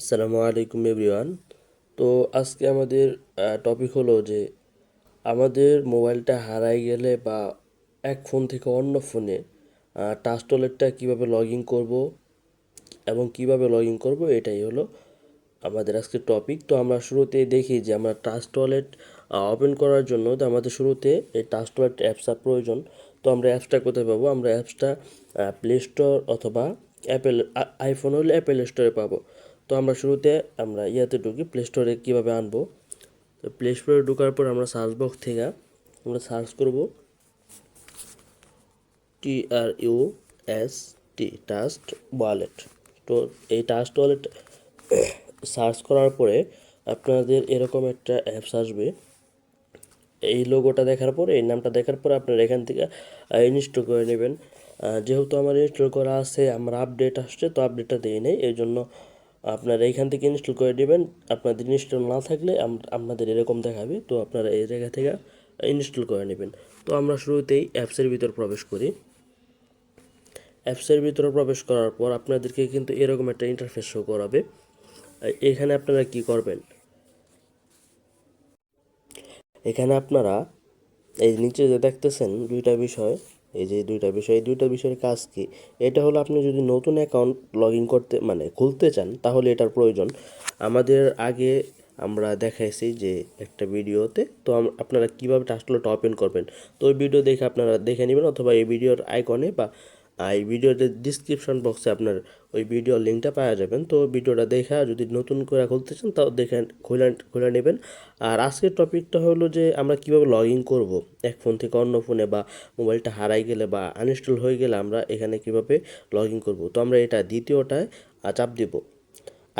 আসসালামু আলাইকুম এভরিওয়ান। তো আজকে আমাদের টপিক হলো যে আমাদের মোবাইলটা হারাই গেলে বা এক ফোন থেকে অন্য ফোনে টাচ টয়লেটটা কীভাবে লগ ইন করব এবং কীভাবে লগ ইন করব এটাই হলো আমাদের আজকে টপিক তো আমরা শুরুতে দেখি যে আমরা টাচ টয়লেট ওপেন করার জন্য তো আমাদের শুরুতে এই টাচ টয়লেট অ্যাপসটা প্রয়োজন। তো আমরা অ্যাপসটা কোথায় পাবো? আমরা অ্যাপসটা প্লে স্টোর অথবা অ্যাপেল আইফোন হলে অ্যাপেল স্টোরে পাবো। তো আমরা শুরুতে আমরা ইয়াতে ঢুকি প্লে স্টোরে কীভাবে আনব? তো প্লে স্টোরে ঢোকার পর আমরা সার্চ বক্স থেকে আমরা সার্চ করব T R U S T Trust Wallet তো এই টাস্ট ওয়ালেট সার্চ করার পরে আপনাদের এরকম একটা অ্যাপস আসবে। এই লোগোটা দেখার পরে, এই নামটা দেখার পরে আপনারা এখান থেকে ইনস্টল করে নেবেন। যেহেতু আমার ইনস্টল করা আছে, আমার আপডেট আসছে, তো আপডেটটা দিয়ে নেই। এই জন্য আপনারা এইখান থেকে ইনস্টল করে নেবেন আপনাদের ইনস্টল না থাকলে আপনাদের এরকম দেখাবে। তো আপনারা এই জায়গা থেকে ইনস্টল করে নেবেন। তো আমরা শুরুতেই অ্যাপসের ভিতর প্রবেশ করি। অ্যাপসের ভিতরে প্রবেশ করার পর আপনাদেরকে কিন্তু এরকম একটা ইন্টারফেস শো করাবে। এখানে আপনারা কি করবেন? এখানে আপনারা এই নিচে যে দেখতেছেন দুইটা বিষয়। এই যে দুইটা বিষয়, এই দুইটা বিষয়ের কাজ কি? এটা হলো আপনি যদি নতুন অ্যাকাউন্ট লগ ইন করতে মানে খুলতে চান, তাহলে এটার প্রয়োজন। আমাদের আগে আমরা দেখাইছি যে একটা ভিডিওতে, তো আপনারা কীভাবে টাস্টলটা ওপেন করবেন? তো ওই ভিডিও দেখে আপনারা দেখে নেবেন, অথবা এই ভিডিওর আইকনে বা এই ভিডিওতে ডিসক্রিপশন বক্সে আপনার ওই ভিডিও লিঙ্কটা পাওয়া যাবেন। তো ভিডিওটা দেখা যদি নতুন করে খুলতে চান, তাও দেখে খুলে খুলে নেবেন। আর আজকের টপিকটা হলো যে আমরা কীভাবে লগ ইন করব। এক ফোন থেকে অন্য ফোনে বা মোবাইলটা হারাই গেলে বা আনইনস্টল হয়ে গেলে আমরা এখানে কীভাবে লগ ইন করব। তো আমরা এটা দ্বিতীয়টায় চাপ দিব।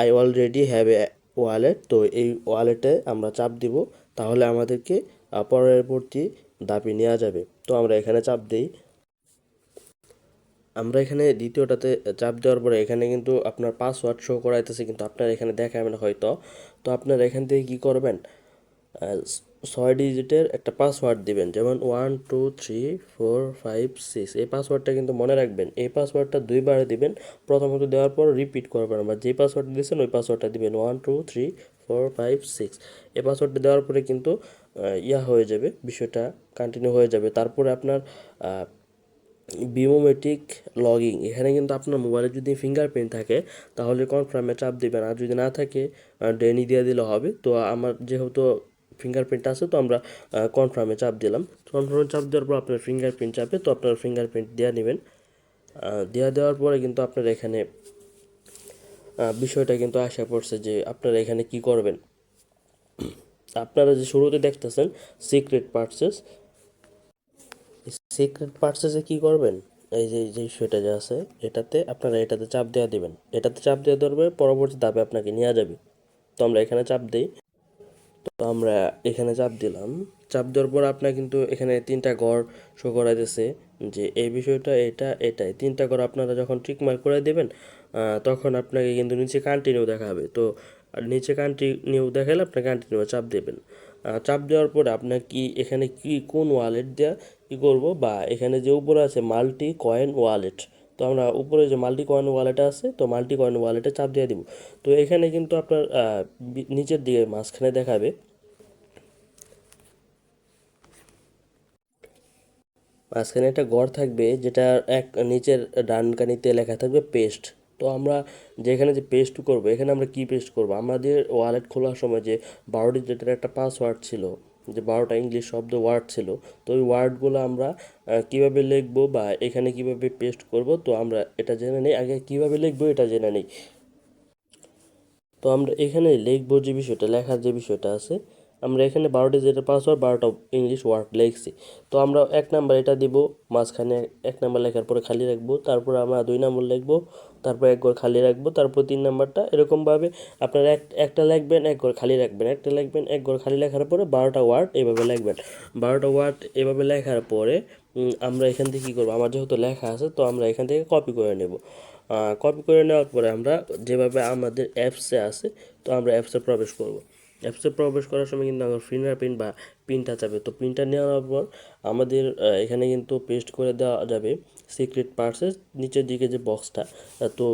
I already have a wallet তো এই ওয়ালেটে আমরা চাপ দিব। তাহলে আমাদেরকে পরবর্তী দাবি নেওয়া যাবে। তো আমরা এখানে চাপ দিই। আমরা এখানে দ্বিতীয়টাতে চাপ দেওয়ার পরে এখানে কিন্তু আপনার পাসওয়ার্ড শো করাইতেছে, কিন্তু আপনার এখানে দেখাবে না হয়তো। তো আপনারা এখান থেকে কি করবেন? ছয় ডিজিটের একটা পাসওয়ার্ড দিবেন, যেমন one two three four five six এই পাসওয়ার্ডটা কিন্তু মনে রাখবেন, এই পাসওয়ার্ডটা দুইবার দিবেন। প্রথমত দেওয়ার পর রিপিট করবেন বা যে পাসওয়ার্ড দিয়েছেন, ওই পাসওয়ার্ডটা দিবেন। One two three four five six এই পাসওয়ার্ডটা দেওয়ার পরে কিন্তু ইয়া হয়ে যাবে, বিষয়টা কন্টিনিউ হয়ে যাবে। তারপরে আপনার বিওমেট্রিক লগইং এখানে কিন্তু আপনার মোবাইলে যদি ফিঙ্গারপ্রিন্ট থাকে, তাহলে কনফার্মে চাপ দেবেন। আর যদি না থাকে ডেনি দিয়ে দিলে হবে। তো আমার যেহেতু ফিঙ্গারপ্রিন্ট আছে, তো আমরা কনফার্মে চাপ দিলাম। কনফার্মে চাপ দেওয়ার পর আপনার ফিঙ্গারপ্রিন্ট চাপে, তো আপনার ফিঙ্গারপ্রিন্ট দেওয়া নেবেন। দেওয়া দেওয়ার পরে কিন্তু আপনার এখানে বিষয়টা কিন্তু আশা পড়ছে যে আপনারা এখানে কি করবেন। আপনারা যে শুরুতে দেখতেছেন সিক্রেট পার্সেস সিক্রেট পার্সেসে কি করবেন? এই যে যে বিষয়টা যে আছে, এটাতে আপনারা এটাতে চাপ দেওয়া দিবেন। এটাতে চাপ দেওয়া ধরবে পরবর্তী ধাপে আপনাকে নেওয়া যাবে। তো আমরা এখানে চাপ দিই। তো আমরা এখানে চাপ দিলাম। চাপ দেওয়ার পর আপনার কিন্তু এখানে তিনটা ঘর শো করাইতেছে যে, এই বিষয়টা, এটা, এটাই। তিনটা ঘর আপনারা যখন মার্ক করে দেবেন তখন আপনাকে কিন্তু নিচে কন্টিনিউ দেখাবে তো নিচে কন্টিনিউ দেখালে আপনি কন্টিনিউ চাপ দেবেন। চাপ দেওয়ার পরে আপনার কি এখানে কি, কোন ওয়ালেট দেওয়া কী করব? বা এখানে যে উপরে আছে মাল্টি কয়েন ওয়ালেট তো আমরা উপরে যে মাল্টি কয়েন ওয়ালেট আছে, তো মাল্টি কয়েন ওয়ালেটে চাপ দিয়ে দিব। তো এখানে কিন্তু আপনার নিচের দিকে মাঝখানে দেখাবে। মাঝখানে একটা ঘর থাকবে, যেটা এক নিচের ডানকানিতে লেখা থাকবে পেস্ট তো আমরা যেখানে যে পেস্ট করব, এখানে আমরা কি পেস্ট করব? আমাদের ওয়ালেট খোলার সময় যে বারো ডিজিটের একটা পাসওয়ার্ড ছিল, যে বারোটা ইংলিশ শব্দ ওয়ার্ড ছিল, তো ওই ওয়ার্ডগুলো আমরা কীভাবে লিখব বা এখানে কীভাবে পেস্ট করব, তো আমরা এটা জেনে নেই। আগে কীভাবে লিখব এটা জেনে নেই। তো আমরা এখানে লিখব যে বিষয়টা, লেখার যে বিষয়টা আছে আমরা এখানে বারোটা যেটা পাসওয়ার্ড বারোটা ইংলিশ ওয়ার্ড লিখছি। তো আমরা এক নাম্বার এটা দিব, মাঝখানে এক নাম্বার লেখার পরে খালি রাখব, তারপর আমরা দুই নম্বর লিখব, তারপর এক ঘর খালি রাখব, তারপর তিন নাম্বারটা এরকমভাবে আপনারা এক, একটা লিখবেন, এক ঘর খালি রাখবেন, একটা লিখবেন, এক ঘর খালি লেখার পরে বারোটা ওয়ার্ড এভাবে লিখবেন। বারোটা ওয়ার্ড এভাবে লেখার পরে আমরা এখান থেকে কী করব? আমার যেহেতু লেখা আছে, তো আমরা এখান থেকে কপি করে নেব। কপি করে নেওয়ার পরে আমরা যেভাবে আমাদের অ্যাপসে আছে, তো আমরা অ্যাপসে প্রবেশ করব। অ্যাপসে প্রবেশ করার সময় কিন্তু আমার ফিঙ্গারপ্রিন্ট বা পিনটা যাবে। তো পিনটা নেওয়ার পর আমাদের এখানে কিন্তু পেস্ট করে দেওয়া যাবে সিক্রেট পার্সেস নিচের দিকে যে বক্সটা তো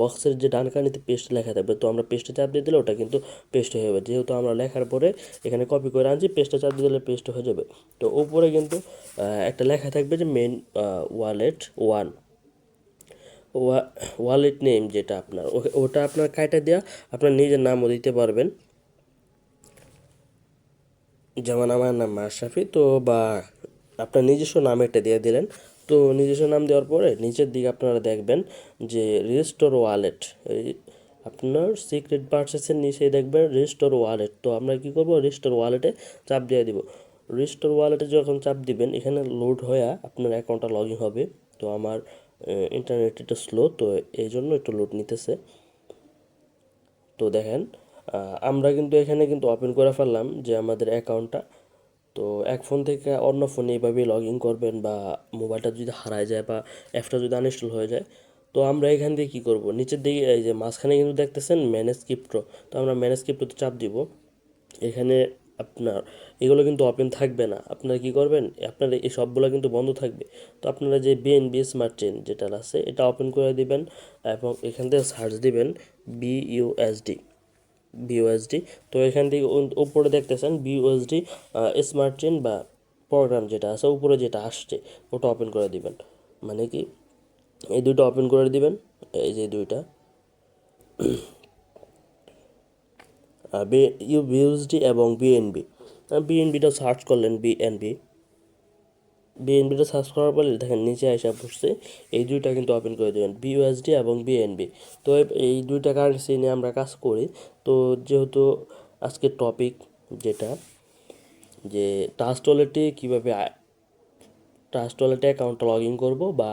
বক্সের যে ডানকানিতে পেস্ট লেখা থাকবে, তো আমরা পেস্টে চাপ দিয়ে দিলে ওটা কিন্তু পেস্ট হয়ে যাবে। যেহেতু আমরা লেখার পরে এখানে কপি করে আনছি পেস্টে চাপ দিয়ে দিলে পেস্ট হয়ে যাবে। তো ওপরে কিন্তু একটা লেখা থাকবে যে main wallet one wallet name যেটা আপনার ওটা আপনার কাইটা দেওয়া আপনার নিজের নামও দিতে পারবেন। যেমন আমার নাম মাশরাফি তো বা আপনার নিজস্ব নাম একটা দিয়ে দিলেন। তো নিজস্ব নাম দেওয়ার পরে নিচের দিকে আপনারা দেখবেন যে রেজিস্টোর ওয়ালেট এই আপনার সিক্রেট পার্সেসের নিচেই দেখবেন রেজিস্টোর ওয়ালেট তো আমরা কি করব? রেজিস্টোর ওয়ালেটে চাপ দিয়ে দিব। রেজিস্টোর ওয়ালেটে যখন চাপ দিবেন, এখানে লোড হয়ে আপনার অ্যাকাউন্টটা লগ ইন হবে। তো আমার ইন্টারনেট একটু স্লো তো এই জন্য একটু লোড নিতেছে। তো দেখেন আমরা কিন্তু এখানে কিন্তু ওপেন করে ফেললাম যে আমাদের অ্যাকাউন্টটা তো এক ফোন থেকে অন্য ফোনে এইভাবে লগ ইন করবেন বা মোবাইলটা যদি হারায় যায় বা অ্যাপটা যদি আনইনস্টল হয়ে যায়। তো আমরা এখান থেকে কী করব? নিচের দিকে, এই যে মাঝখানে কিন্তু দেখতেছেন ম্যানেজ ক্রিপ্টো তো আমরা ম্যানেজ ক্রিপ্টোতে চাপ দিব। এখানে আপনার, এগুলো কিন্তু ওপেন থাকবে না। আপনারা কি করবেন? আপনার এই সবগুলো কিন্তু বন্ধ থাকবে। তো আপনারা যে বিএনবি স্মার্ট চেন যেটা আছে, এটা ওপেন করে দিবেন এবং এখান থেকে সার্চ দিবেন বিইউএসডি বিইউএসডি তো এখান থেকে উপরে দেখতেছেন বিইউএসডি স্মার্ট চেন বা প্রোগ্রাম যেটা আছে, উপরে যেটা আসছে, ওটা ওপেন করে দিবেন। মানে কি, এই দুইটা ওপেন করে দিবেন, এই যে দুইটা। ইউ বিউএসডি এবং বিএনবি বিএনবিটা সার্চ করলেন বিএনবি বিএনবিটা সার্চ করার পরে দেখেন নিচে আসা পড়ছে এই দুইটা কিন্তু ওপেন করে দেবেন বিইউএসডি এবং বিএনবি তো এই দুইটা কারেন্সি নিয়ে আমরা কাজ করি, তো যেহেতু আজকের টপিক যেটা, যে টাস্ট ওয়ালেটে কীভাবে ট্রাস্ট ওয়ালেটে অ্যাকাউন্টটা লগ ইন করব বা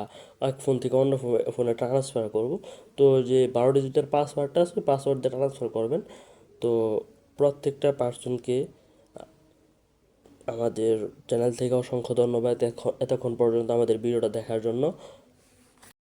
এক ফোন থেকে অন্য ফোনে ট্রান্সফার করব, তো যে বারো ডিজিটের পাসওয়ার্ডটা আছে পাসওয়ার্ড দিয়ে ট্রান্সফার করবেন। তো প্রত্যেকটা পার্সনকে আমাদের চ্যানেল থেকে অসংখ্য ধন্যবাদ এতক্ষণ পর্যন্ত আমাদের ভিডিওটা দেখার জন্য।